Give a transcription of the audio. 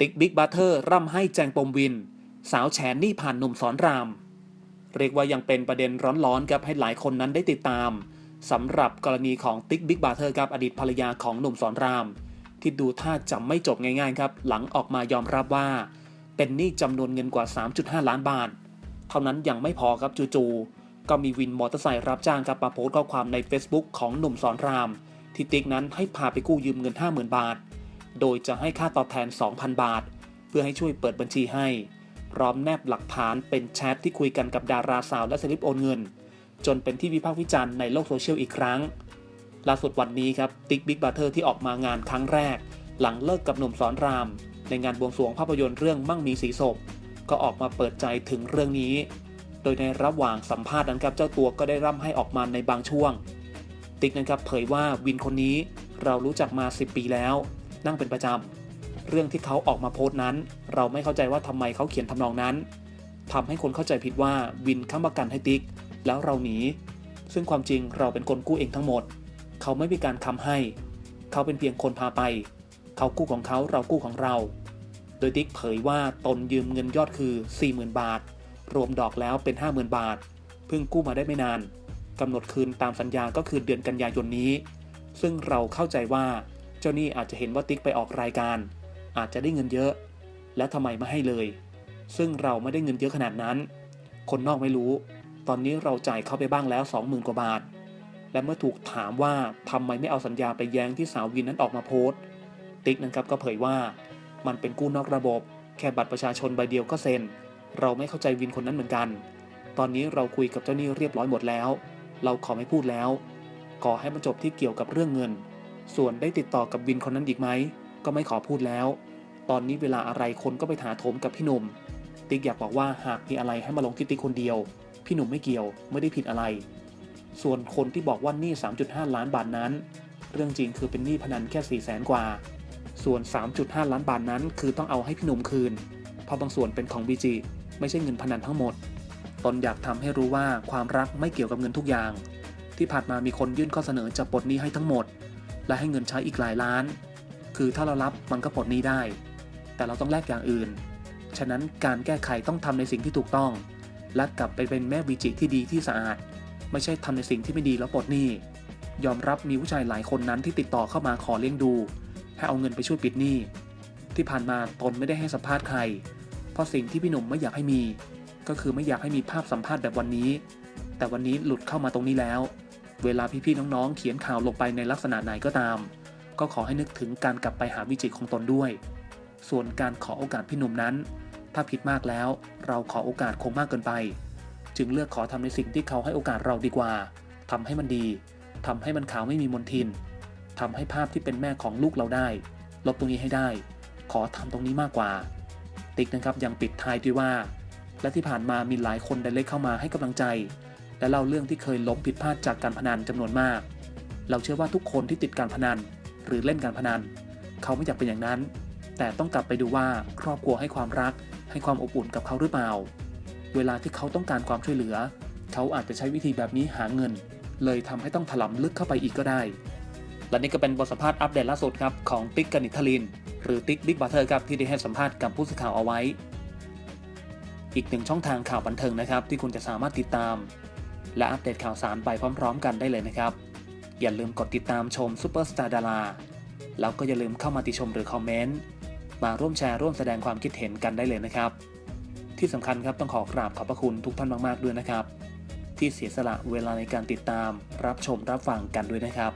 ติ๊กบิ๊กบัตเทอร์ร่ำให้แจงปมวิน สาวแฉนนี่ผ่านหนุ่มสอนราม เรียกว่ายังเป็นประเด็นร้อนๆครับให้หลายคนนั้นได้ติดตามสำหรับกรณีของติ๊กบิ๊กบัตเทอร์ครับอดีตภรรยาของหนุ่มสอนราม ที่ดูท่าจะไม่จบง่ายๆครับ หลังออกมายอมรับว่า เป็นหนี้จำนวนเงินกว่า 3.5 ล้านบาท เท่านั้นยังไม่พอครับจู่ๆก็มีวินมอเตอร์ไซค์รับจ้างครับมาโพสต์ข้อความใน Facebook ของหนุ่มสอนรามที่ติ๊กนั้นให้พาไปกู้ยืมเงิน 50,000 บาท โดยจะให้ค่าตอบแทน 2,000 บาท เพื่อให้ช่วยเปิดบัญชีให้ พร้อมแนบหลักฐานเป็นแชทที่คุยกันกับดาราสาวและสลิปโอนเงิน จนเป็นที่วิพากษ์วิจารณ์ในโลกโซเชียลอีกครั้ง ล่าสุดวันนี้ครับติ๊กบิ๊กบัตเทอร์ที่ออกมางานครั้งแรก หลังเลิกกับหนุ่มสอนราม ในงานบวงสรวงภาพยนตร์เรื่องมั่งมีสีศพก็ออกมาเปิดใจถึงเรื่องนี้ โดยในระหว่างสัมภาษณ์นั้นครับเจ้าตัวก็ได้ร่ำให้ออกมาในบางช่วง ติ๊กนะครับเผยว่าวินคนนี้เรารู้จักมา 10 ปีแล้ว นั่งเป็นประจำ เรื่องที่เขาออกมาโพสต์นั้น เราไม่เข้าใจว่าทำไมเขาเขียนทำนองนั้นทำให้คนเข้าใจผิดว่าวินค้ำประกันให้ติ๊ก แล้วเราหนี ซึ่งความจริงเราเป็นคนกู้เองทั้งหมด เขาไม่มีการค้ำให้ เขาเป็นเพียงคนพาไป เขากู้ของเขาเรากู้ของเรา โดยติ๊กเผยว่าตนยืมเงินยอดคือ 40,000 บาท รวมดอกแล้วเป็น 50,000 บาท เพิ่งกู้มาได้ไม่นานกำหนดคืนตามสัญญาก็คือเดือนกันยายนนี้ ซึ่งเราเข้าใจว่า จ้าหนี้อาจจะเห็นว่าติ๊กไปออกรายการ อาจจะได้เงินเยอะ และทำไมไม่ให้เลย ซึ่งเราไม่ได้เงินเยอะขนาดนั้น คนนอกไม่รู้ ตอนนี้เราจ่ายเขาไปบ้างแล้ว 20,000 กว่าบาท และเมื่อถูกถามว่าทำไมไม่เอาสัญญาไปแย้งที่สาววินนั้นออกมาโพสต์ ติ๊กนะครับก็เผยว่ามันเป็นกู้นอกระบบ แค่บัตรประชาชนใบเดียวก็เซ็น เราไม่เข้าใจวินคนนั้นเหมือนกัน ตอนนี้เราคุยกับเจ้าหนี้เรียบร้อยหมดแล้ว เราขอไม่พูดแล้ว ขอให้มันจบที่เกี่ยวกับเรื่องเงิน ส่วนได้ติดต่อกับวินคนนั้นอีกไหม ก็ไม่ขอพูดแล้ว ตอนนี้เวลาอะไรคนก็ไปถาโถมกับพี่หนุ่ม ติ๊กอยากบอกว่าหากมีอะไรให้มาลงที่ติ๊กคนเดียว พี่หนุ่มไม่เกี่ยวไม่ได้ผิดอะไร ส่วนคนที่บอกว่าหนี้ 3.5 ล้านบาทนั้น เรื่องจริงคือเป็นหนี้พนันแค่4แสนกว่า ส่วน 3.5 ล้านบาทนั้น คือต้องเอาให้พี่หนุ่มคืน เพราะบางส่วนเป็นของบีจีไม่ใช่เงินพนันทั้งหมด ตนอยากทำให้รู้ว่าความรักไม่เกี่ยวกับเงินทุกอย่าง ที่ผ่านมามีคนยื่นข้อเสนอจะปลดหนี้ให้ทั้งหมด และให้เงินใช้อีกหลายล้าน คือถ้าเรารับมันก็ปลดหนี้ได้ แต่เราต้องแลกอย่างอื่น ฉะนั้นการแก้ไขต้องทำในสิ่งที่ถูกต้อง และกลับไปเป็นแม่บีจิที่ดีที่สะอาด ไม่ใช่ทำในสิ่งที่ไม่ดีแล้วปลดหนี้ ยอมรับมีผู้ชายหลายคนนั้นที่ติดต่อเข้ามาขอเลี้ยงดู ให้เอาเงินไปช่วยปิดหนี้ ที่ผ่านมาตนไม่ได้ให้สัมภาษณ์ใคร เพราะสิ่งที่พี่หนุ่มไม่อยากให้มี ก็คือไม่อยากให้มีภาพสัมภาษณ์แบบวันนี้ แต่วันนี้หลุดเข้ามาตรงนี้แล้ว เวลาพี่ๆน้องๆ เขียนข่าวลงไปในลักษณะไหนก็ตาม ก็ขอให้นึกถึงการกลับไปหาวิจิตของตนด้วย ส่วนการขอโอกาสพี่หนุ่มนั้น ถ้าผิดมากแล้ว เราขอโอกาสคงมากเกินไป จึงเลือกขอทำในสิ่งที่เขาให้โอกาสเราดีกว่าทำให้มันดีทำให้มันขาวไม่มีมนทินทำให้ภาพที่เป็นแม่ของลูกเราได้ ลบตรงนี้ให้ได้ ขอทำตรงนี้มากกว่า ติ๊กนะครับยังปิดท้ายด้วยว่า และที่ผ่านมามีหลายคนได้เล็กเข้ามาให้กำลังใจ และเล่าเรื่องที่เคยล้มผิดพลาดจากการพนันจำนวนมาก เราเชื่อว่าทุกคนที่ติดการพนัน หรือเล่นการพนัน เขาไม่อยากเป็นอย่างนั้น แต่ต้องกลับไปดูว่าครอบครัวให้ความรัก ให้ความอบอุ่นกับเขาหรือเปล่า เวลาที่เขาต้องการความช่วยเหลือ เขาอาจจะใช้วิธีแบบนี้หาเงิน เลยทำให้ต้องถลำลึกเข้าไปอีกก็ได้ และนี่ก็เป็นบทสัมภาษณ์อัปเดตล่าสุดครับของติ๊กกนิษฐลิน หรือติ๊กบิ๊กบัตเทอร์ครับที่ได้ให้สัมภาษณ์กับผู้สื่อข่าวเอาไว้ อีกหนึ่งช่องทางข่าวบันเทิงนะครับที่คุณจะสามารถติดตาม และอัปเดตข่าวสารไปพร้อม ๆ กันได้เลยนะครับ อย่าลืมกดติดตามชมซูเปอร์สตาร์ดาราแล้วก็อย่าลืมเข้ามาติชมหรือคอมเมนต์มาร่วมแชร์ร่วมแสดงความคิดเห็นกันได้เลยนะครับ ที่สำคัญครับต้องขอกราบขอบพระคุณทุกท่านมากๆด้วยนะครับ ที่เสียสละเวลาในการติดตามรับชมรับฟังกันด้วยนะครับ